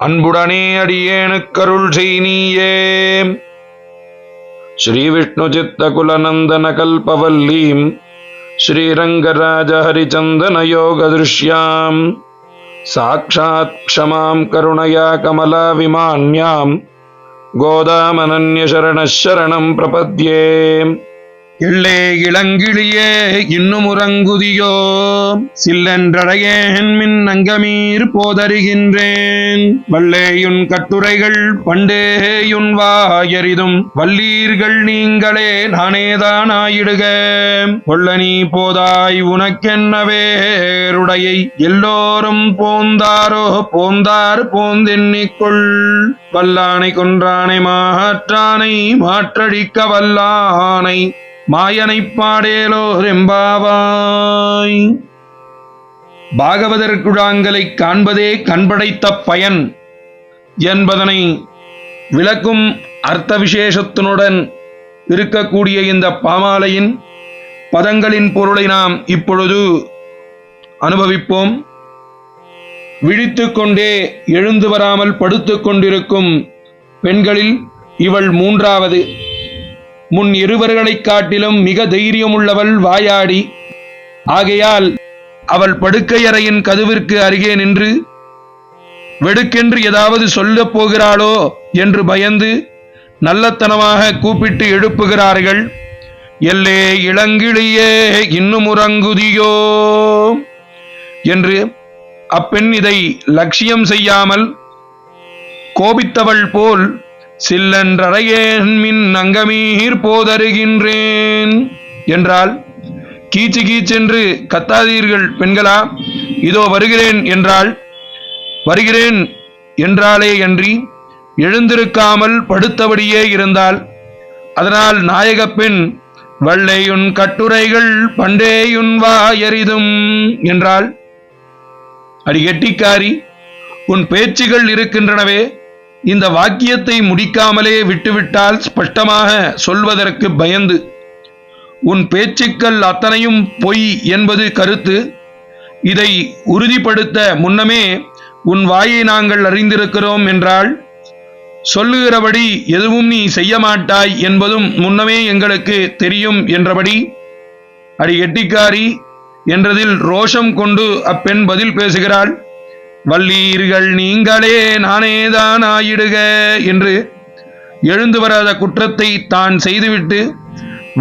அன்புடனே அடியேனுக்கருள் செய் நீயே ஸ்ரீ விஷ்ணு சித்த குலநந்தன கல்பவல்லீம் ஸ்ரீரங்கராஜ ஹரிச்சந்தன யோக திருஷ்யாம். சாட்சாத் க்ஷமாம் கருணையா கமலா விமான்யாம் கோதாமனன்யசரணம் பிரபத்யே. எள்ளே இளங்கிளியே இன்னும் உறங்குதியோ? சில்லென்றடையேன் மின் அங்கமீர் போதருகின்றேன். வல்லேயுன் கட்டுரைகள் பண்டேயுன் வாயறிதும். வல்லீர்கள் நீங்களே நானேதான் ஆயிடுக. கொள்ள நீ போதாய் உனக்கென்ன வேருடையை எல்லோரும் போந்தாரோ? போந்தார் போந்தெண்ணிக்கொள் வல்லானை கொன்றானை மாற்றானை மாற்றடிக்க வல்லானை. மாயனைப் பாடேலோ ரெம்பாவாய் பாகவதர் குழாங்கலைக் காண்பதே கண்படைத்த பயன் என்பதனை விளக்கும் அர்த்த விசேஷத்தினுடன் இருக்கக்கூடிய இந்த பாமாலையின் பதங்களின் பொருளை நாம் இப்பொழுது அனுபவிப்போம். விழித்து கொண்டே எழுந்து வராமல் படுத்து கொண்டிருக்கும் பெண்களில் இவள் மூன்றாவது. முன் இருவர்களைக் காட்டிலும் மிக தைரியமுள்ளவள் வாயாடி. ஆகையால் அவள் படுக்கையறையின் கதவிற்கு அருகே நின்று வெடுக்கென்று ஏதாவது சொல்லப் போகிறாளோ? என்று பயந்து நல்லத்தனமாக கூப்பிட்டு எழுப்புகிறார்கள். எல்லே இளங்கிளியே இன்னும் உறங்குதியோ? என்று அப்பெண் இதை லட்சியம் செய்யாமல் கோபித்தவள் போல் சில்லன்றறையேன் மின் அங்கமீர் போதருகின்றேன். என்றால் கீச்சு கீச்சென்று கத்தாதீர்கள் பெண்களா இதோ வருகிறேன் என்றால் வருகிறேன் என்றாலே அன்றி எழுந்திருக்காமல் படுத்தபடியே இருந்தால் அதனால் நாயகப் பெண் வள்ளையுன் கட்டுரைகள் பண்டேயுன் வாயரிதும் என்றாள் அடி கெட்டிக்காரி உன் பேச்சுகள் இருக்கின்றனவே இந்த வாக்கியத்தை முடிக்காமலே விட்டுவிட்டால் ஸ்பஷ்டமாக சொல்வதற்கு பயந்து. உன் பேச்சுக்கள் அத்தனையும் பொய் என்பது கருத்து. இதை உறுதிப்படுத்த முன்னமே உன் வாயை நாங்கள் அறிந்திருக்கிறோம் என்றால் சொல்லுகிறபடி எதுவும் நீ செய்ய மாட்டாய் என்பதும் முன்னமே எங்களுக்கு தெரியும் என்றபடி. அடி எட்டிக்காரி என்றதில் ரோஷம் கொண்டு அப்பெண் பதில் பேசுகிறாள். வல்லீர்கள் நீங்களே நானேதான் ஆயிடுக என்று எழுந்து வராத குற்றத்தை தான் செய்துவிட்டு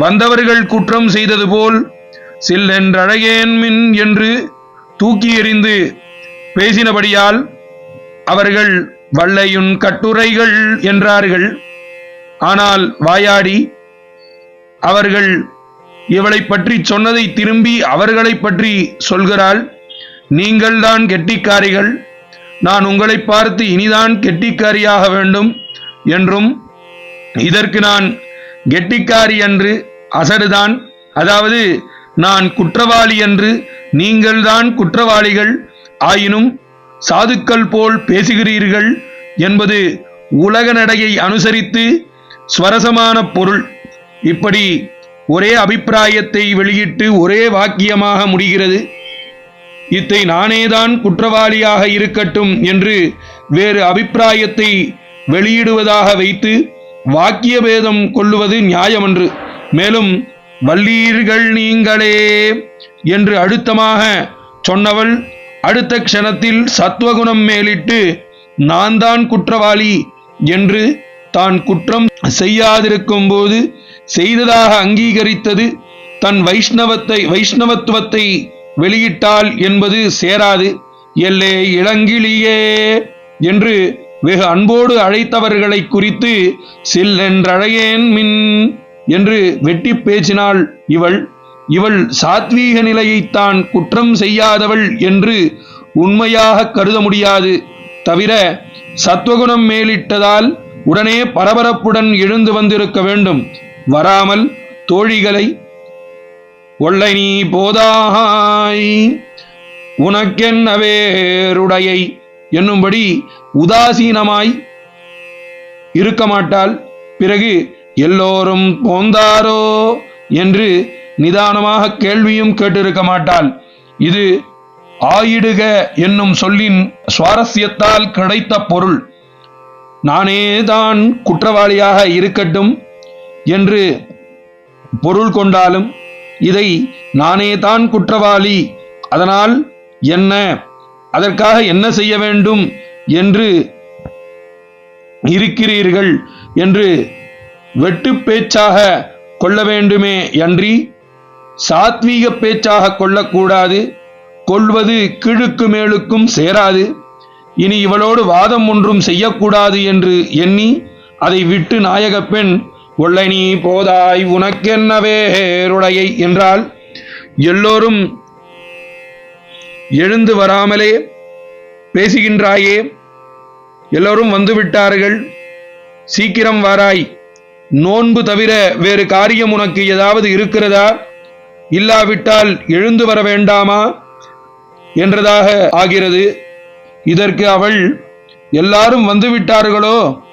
வந்தவர்கள் குற்றம் செய்தது போல் சில்லென்றழகேன் மின் என்று தூக்கி எறிந்து பேசினபடியால் அவர்கள் வள்ளையுன் கட்டுரைகள் என்றார்கள். ஆனால் வாயாடி அவர்கள் இவளை பற்றி சொன்னதை திரும்பி அவர்களை பற்றி சொல்கிறாள். நீங்கள்தான் கெட்டிக்காரிகள். நான் உங்களை பார்த்து இனிதான் கெட்டிக்காரியாக வேண்டும் என்றும் இதற்கு நான் கெட்டிக்காரி என்று அசடுதான். அதாவது நான் குற்றவாளி என்று நீங்கள்தான் குற்றவாளிகள். ஆயினும் சாதுக்கள் போல் பேசுகிறீர்கள் என்பது உலக நடையை அனுசரித்து ஸ்வரசமான பொருள். இப்படி ஒரே அபிப்பிராயத்தை வெளியிட்டு ஒரே வாக்கியமாக முடிகிறது. இத்தை நானேதான் குற்றவாளியாக இருக்கட்டும் என்று வேறு அபிப்பிராயத்தை வெளியிடுவதாக வைத்து வாக்கிய பேதம் கொள்ளுவது நியாயமன்று. மேலும் வல்லீர்கள் நீங்களே என்று அழுத்தமாக சொன்னவள் அடுத்த க்ஷணத்தில் சத்வகுணம் மேலிட்டு நான் தான் குற்றவாளி என்று தான் குற்றம் செய்யாதிருக்கும் போது செய்ததாக அங்கீகரித்தது தன் வைஷ்ணவத்தை வைஷ்ணவத்துவத்தை வெளியிட்டால் என்பது சேராது. எல்லே இளங்கிளியே என்று வெகு அன்போடு அழைத்தவர்களை குறித்து சில்லென்றழையேன் மின் என்று வெட்டி பேசினாள் இவள். இவள் சாத்வீக நிலையைத்தான் குற்றம் செய்யாதவள் என்று உண்மையாக கருத முடியாது. தவிர சத்வகுணம் மேலிட்டதால் உடனே பரபரப்புடன் எழுந்து வந்திருக்க வேண்டும். வராமல் தோழிகளை ஒள்ளை நீ போதாய் உனக்கென்ன வேருடையை என்னும்படி உதாசீனமாய் இருக்க மாட்டாள். பிறகு எல்லோரும் போந்தாரோ என்று நிதானமாக கேள்வியும் கேட்டிருக்க மாட்டாள். இது ஆயிடுக என்னும் சொல்லின் சுவாரஸ்யத்தால் கிடைத்த பொருள். நானே தான் குற்றவாளியாக இருக்கட்டும் என்று பொருள் கொண்டாலும் இதை நானே தான் குற்றவாளி. அதனால் என்ன? அதற்காக என்ன செய்ய வேண்டும் என்று இருக்கிறீர்கள் என்று வெட்டு பேச்சாக கொள்ள வேண்டுமே அன்றி சாத்வீக பேச்சாக கொள்ளக்கூடாது. கொள்வது கீழுக்கு மேலுக்கும் சேராது. இனி இவளோடு வாதம் ஒன்றும் செய்யக்கூடாது என்று எண்ணி அதை விட்டு நாயகப் பெண் உள்ள நீ போதாய் உனக்கென்ன வேறுடையை என்றால் எல்லோரும் எழுந்து வராமலே பேசுகின்றாயே எல்லோரும் வந்துவிட்டார்கள் சீக்கிரம் வாராய். நோன்பு தவிர வேறு காரியம் உனக்கு ஏதாவது இருக்கிறதா? இல்லாவிட்டால் எழுந்து வர வேண்டாமா? என்றதாக ஆகிறது. இதற்கு அவள் எல்லாரும் வந்துவிட்டார்களோ?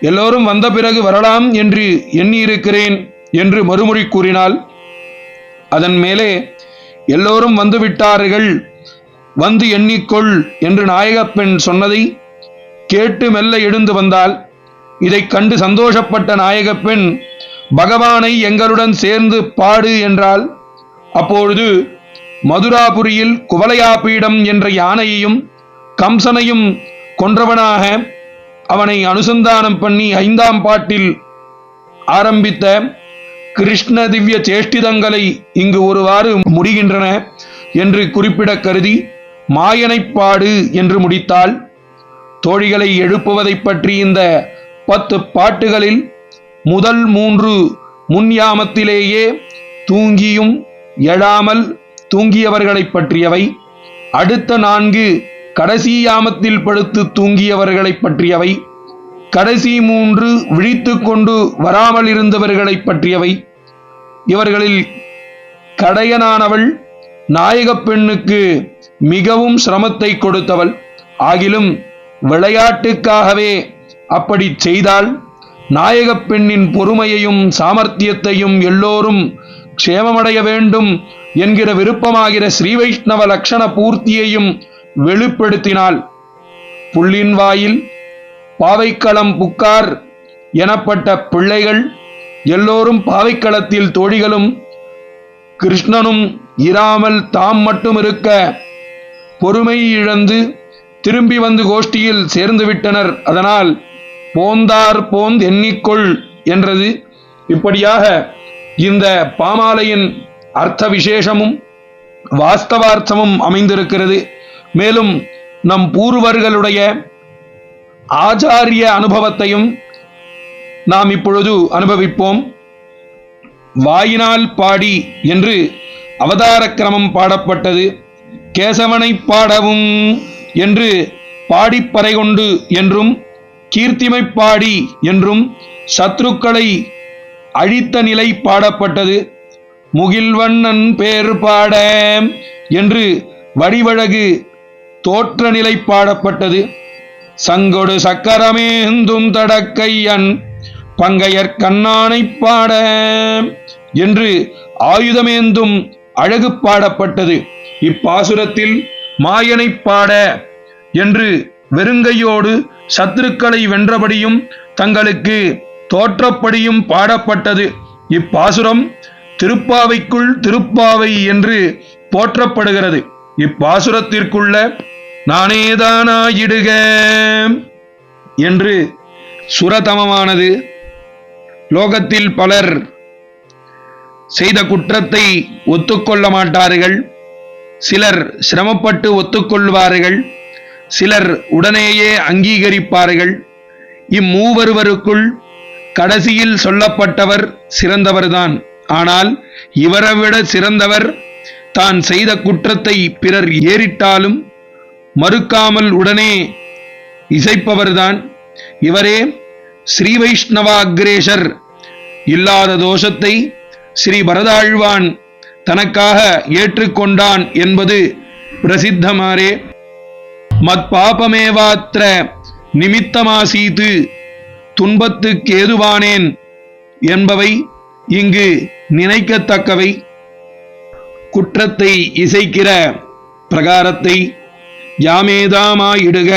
எல்லோரும் வந்த பிறகு வரலாம் என்று எண்ணியிருக்கிறேன் என்று மறுமொழி கூறினாள். அதன் மேலே எல்லோரும் வந்துவிட்டார்கள் வந்து எண்ணிக்கொள் என்று நாயகப் பெண் சொன்னதை கேட்டு மெல்ல எழுந்து வந்தாள். இதைக் கண்டு சந்தோஷப்பட்ட நாயகப் பெண் பகவானை எங்களுடன் சேர்ந்து பாடு என்றாள். அப்பொழுது மதுராபுரியில் குவலையாபீடம் என்ற யானையையும் கம்சனையும் கொன்றவனாக அவனை அனுசந்தானம் பண்ணி ஐந்தாம் பாட்டில் ஆரம்பித்த கிருஷ்ண திவ்ய சேஷ்டிதங்களை இங்கு ஒருவாறு முடிகின்றன என்று குறிப்பிட கருதி மாயனைப்பாடு என்று முடித்தால் தோழிகளை எழுப்புவதைப் பற்றி இந்த பத்து பாட்டுகளில் முதல் மூன்று முன்யாமத்திலேயே தூங்கியும் எழாமல் தூங்கியவர்களைப் பற்றியவை. அடுத்த நான்கு கடைசி யாமத்தில் படுத்து தூங்கியவர்களைப் பற்றியவை. கடைசி மூன்று விழித்து கொண்டு வராமல் இருந்தவர்களை பற்றியவை. இவர்களில் கடையனானவள் நாயகப் பெண்ணுக்கு மிகவும் சிரமத்தை கொடுத்தவள். ஆகிலும் விளையாட்டுக்காகவே அப்படி செய்தால் நாயகப் பெண்ணின் பொறுமையையும் சாமர்த்தியத்தையும் எல்லோரும் க்ஷேமமடைய வேண்டும் என்கிற விருப்பமாகிற ஸ்ரீ வைஷ்ணவ லக்ஷண பூர்த்தியையும் வெளிப்படுத்தினாள் புள்ளின் வாயில் பாவைக்களம் புக்கார் எனப்பட்ட பிள்ளைகள் எல்லோரும் பாவைக்களத்தில் தோழிகளும் கிருஷ்ணனும் இராமல் தாம் மட்டும் இருக்க பொறுமை இழந்து திரும்பி வந்து கோஷ்டியில் சேர்ந்து விட்டனர். அதனால் போந்தார் போந்த் எண்ணிக்கொள் என்றது. இப்படியாக இந்த பாமாலையின் அர்த்த விசேஷமும் வாஸ்தவார்த்தமும் அமைந்திருக்கிறது. மேலும் நம் பூர்வர்களுடைய ஆச்சாரிய அனுபவத்தையும் நாம் இப்பொழுது அனுபவிப்போம். வாயினால் பாடி என்று அவதார கிரமம் பாடப்பட்டது. கேசவனை பாடவும் என்று பாடிப்பறை கொண்டு என்றும் கீர்த்திமை பாடி என்றும் சத்ருக்களை அழித்த நிலை பாடப்பட்டது. முகில்வண்ணன் பேர் பாட என்று வடிவழகு தோற்ற நிலை பாடப்பட்டது. சங்கொடு சக்கரமேந்தும் தடக்கையன் பங்கையர் கண்ணானைப் பாட என்று ஆயுதமேந்தும் அழகு பாடப்பட்டது. இப்பாசுரத்தில் மாயனைப் பாட என்று வெறுங்கையோடு சத்துருக்களை வென்றபடியும் தங்களுக்கு தோற்றப்படியும் பாடப்பட்டது. இப்பாசுரம் திருப்பாவைக்குள் திருப்பாவை என்று போற்றப்படுகிறது. இப்பாசுரத்திற்குள்ள நானேதானாயிடுக என்று சுரதமமானது லோகத்தில் பலர் செய்த குற்றத்தை ஒத்துக்கொள்ள மாட்டார்கள். சிலர் சிரமப்பட்டு ஒத்துக்கொள்வார்கள். சிலர் உடனேயே அங்கீகரிப்பார்கள். இம்மூவருவருக்குள் கடைசியில் சொல்லப்பட்டவர் சிறந்தவர்தான். ஆனால் இவரை விட சிறந்தவர் தான் செய்த குற்றத்தை பிறர் ஏறிட்டாலும் மறுக்காமல் உடனே இசைப்பவர்தான். இவரே ஸ்ரீ வைஷ்ணவாகிரேஷர் இல்லாத தோஷத்தை ஸ்ரீ பரதாழ்வான் தனக்காக ஏற்றுக்கொண்டான் என்பது பிரசித்தமாரே மத்பாபமேவாத்திர நிமித்தமாசீத்து துன்பத்துக்கு ஏதுவானேன் என்பவை இங்கு நினைக்கத்தக்கவை. குற்றத்தை இசைக்கிற பிரகாரத்தை யாமேதாமாயிடுக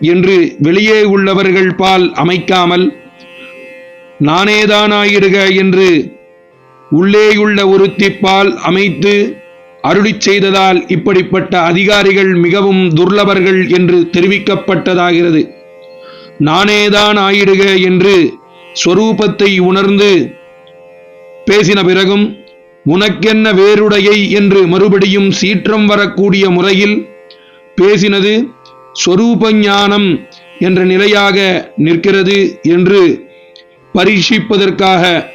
என்று வெளியே உள்ளவர்கள் பால் அமைக்காமல் நானேதானாயிடுக என்று உள்ளேயுள்ள ஒருத்திப்பால் அமைத்து அருளி செய்ததால் இப்படிப்பட்ட அதிகாரிகள் மிகவும் துர்லபர்கள் என்று தெரிவிக்கப்பட்டதாகிறது. நானேதான் ஆயிடுக என்று ஸ்வரூபத்தை உணர்ந்து பேசின பிறகும் உனக்கென்ன வேறுடையை என்று மறுபடியும் சீற்றம் வரக்கூடிய முறையில் பேசினது சொரூபஞானம் என்ற நிலையாக நிற்கிறது என்று பரீட்சிப்பதற்காக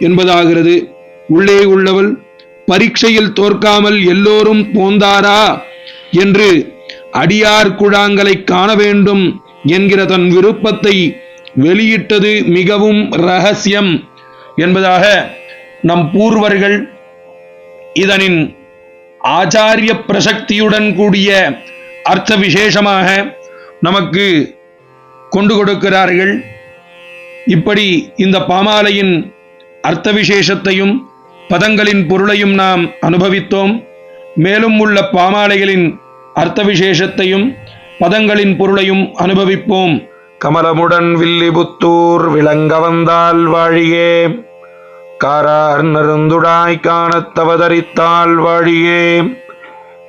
என்பதாகிறது. உள்ளே உள்ளவள் பரீட்சையில் தோற்காமல் எல்லோரும் போந்தாரா? என்று அடியார் குழாங்களை காண வேண்டும் என்கிற தன் விருப்பத்தை வெளியிட்டது மிகவும் ரகசியம் என்பதாக நம் பூர்வர்கள் இதனின் ஆச்சாரிய பிரசக்தியுடன் கூடிய அர்த்த விசேஷமாக நமக்கு கொண்டு கொடுக்கிறார்கள். இப்படி இந்த பாமாலையின் அர்த்த விசேஷத்தையும் பதங்களின் பொருளையும் நாம் அனுபவித்தோம். மேலும் உள்ள பாமாலைகளின் அர்த்த விசேஷத்தையும் பதங்களின் பொருளையும் அனுபவிப்போம். கமலமுடன் வில்லிபுத்தூர் விளங்க வந்தால் வாழியே காரார் நருந்துடாய் காணத்தவதரித்தாள் வாழியே.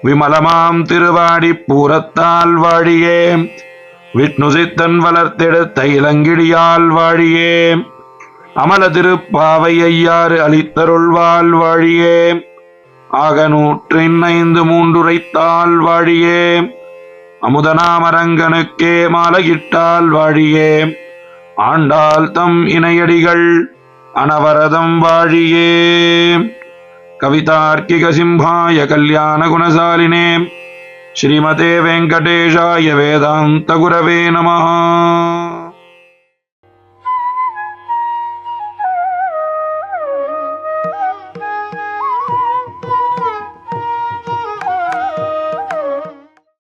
விமலமாம் திருவாடி பூரத்தால் வாழியே. விஷ்ணுசித்தன் வளர்த்தெடுத்த இளங்கிடியால் வாழியே. அமல திருப்பாவை ஐயாறு அளித்தருள்வாள் வாழியே. ஆக நூற்றின் ஐந்து மூன்றுரைத்தாள் வாழியே. அமுதனாமரங்கனுக்கே மாலையிட்டால் வாழியே. ஆண்டாள் தம் இணையடிகள் அனவரதம் வாழியே கவிதார்க்கிக சிம்ஹாய கல்யாண குணசாலினே ஸ்ரீமதே வெங்கடேஷாய வேதாந்த குரவே நமः